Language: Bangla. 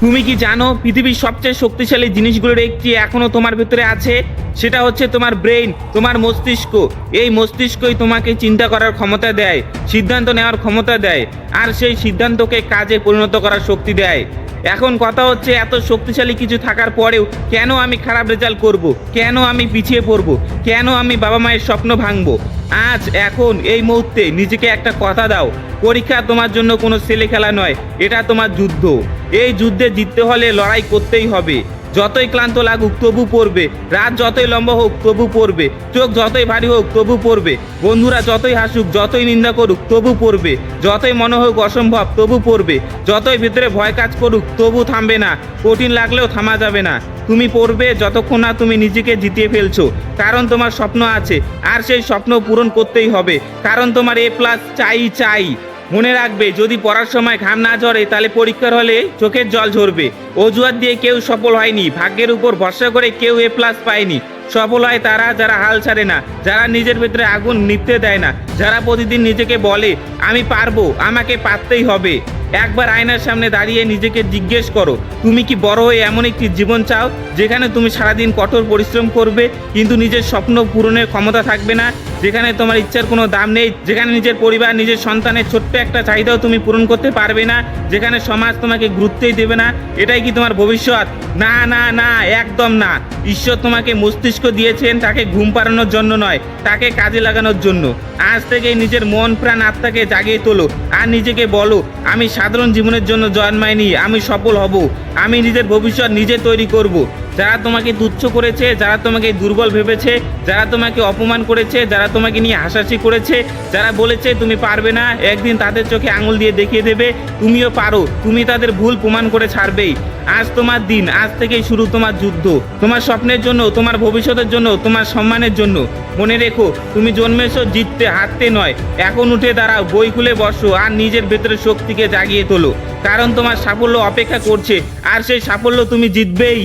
তুমি কি জানো, পৃথিবীর সবচেয়ে শক্তিশালী জিনিসগুলোর একটি এখনও তোমার ভেতরে আছে? সেটা হচ্ছে তোমার ব্রেইন, তোমার মস্তিষ্ক। এই মস্তিষ্কই তোমাকে চিন্তা করার ক্ষমতা দেয়, সিদ্ধান্ত নেওয়ার ক্ষমতা দেয়, আর সেই সিদ্ধান্তকে কাজে পরিণত করার শক্তি দেয়। এখন কথা হচ্ছে, এত শক্তিশালী কিছু থাকার পরেও কেন আমি খারাপ রেজাল্ট করব? কেন আমি পিছিয়ে পড়ব? কেন আমি বাবা মায়ের স্বপ্ন ভাঙবো? আজ, এখন, এই মুহূর্তে নিজেকে একটা কথা দাও। পরীক্ষা তোমার জন্য কোনো ছেলে খেলা নয়, এটা তোমার যুদ্ধ। এই যুদ্ধে জিততে হলে লড়াই করতেই হবে। যতই ক্লান্ত লাগুক, তবু পড়বে। রাত যতই লম্বা হোক, তবু পড়বে। চোখ যতই ভারী হোক, তবু পড়বে। বন্ধুরা যতই হাসুক, যতই নিন্দা করুক, তবু পড়বে। যতই মনে হোক অসম্ভব, তবু পড়বে। যতই ভিতরে ভয় কাজ করুক, তবু থামবে না। কঠিন লাগলেও থামা যাবে না। তুমি পড়বে যতক্ষণ না তুমি নিজেকে জিতিয়ে ফেলছো। কারণ তোমার স্বপ্ন আছে। আর সেই স্বপ্ন পূরণ করতেই হবে। কারণ তোমার এ প্লাস চাই চাই। মনে রাখবে, যদি পড়ার সময় ঘাম না ঝরে, তাহলে পরীক্ষার হলে চোখের জল ঝরবে। অজুহাত দিয়ে কেউ সফল হয়নি, ভাগ্যের উপর ভরসা করে কেউ এ প্লাস পায়নি। সফল হয় তারা যারা হাল ছাড়ে না, যারা নিজের ভেতরে আগুন নিভতে দেয় না, যারা প্রতিদিন নিজেকে বলে, আমি পারব, আমাকে পারতেই হবে। একবার আয়নার সামনে দাঁড়িয়ে নিজেকে জিজ্ঞেস করো, তুমি কি বড় হয়ে এমন একটি জীবন চাও, যেখানে তুমি সারাদিন কঠোর পরিশ্রম করবে, কিন্তু নিজের স্বপ্ন পূরণের ক্ষমতা থাকবে না? যেখানে তোমার ইচ্ছার কোনো দাম নেই, যেখানে নিজের পরিবার, নিজের সন্তানের ছোট্ট একটা চাহিদাও তুমি পূরণ করতে পারবে না, যেখানে সমাজ তোমাকে গুরুত্বই দেবে না, এটাই কি তোমার ভবিষ্যৎ? না না না, একদম না। ঈশ্বর তোমাকে মস্তিষ্ক দিয়েছেন তাকে ঘুম পাড়ানোর জন্য নয়, তাকে কাজে লাগানোর জন্য। আজ থেকেই নিজের মন, প্রাণ, আত্মাকে জাগিয়ে তোলো, আর নিজেকে বলো, আমি সাধারণ জীবনের জন্য জন্মাইনি, আমি সফল হব, আমি নিজের ভবিষ্যৎ নিজে তৈরি করব। যারা তোমাকে তুচ্ছ করেছে, যারা তোমাকে দুর্বল ভেবেছে, যারা তোমাকে অপমান করেছে, যারা তোমাকে নিয়ে হাসাহাসি করেছে, যারা বলেছে তুমি পারবে না, একদিন তাদের চোখে আঙুল দিয়ে দেখিয়ে দেবে, তুমিও পারো, তুমি তাদের ভুল প্রমাণ করে ছাড়বেই। আজ তোমার দিন, আজ থেকেই শুরু তোমার যুদ্ধ। তোমার স্বপ্নের জন্য, তোমার ভবিষ্যতের জন্য, তোমার সম্মানের জন্য। মনে রেখো, তুমি জন্মেছো জিততে, হারতে নয়। এখন উঠে দাঁড়াও, বই খুলে বসো, আর নিজের ভেতরে শক্তিকে জাগিয়ে তোলো। কারণ তোমার সাফল্য অপেক্ষা করছে, আর সেই সাফল্য তুমি জিতবেই।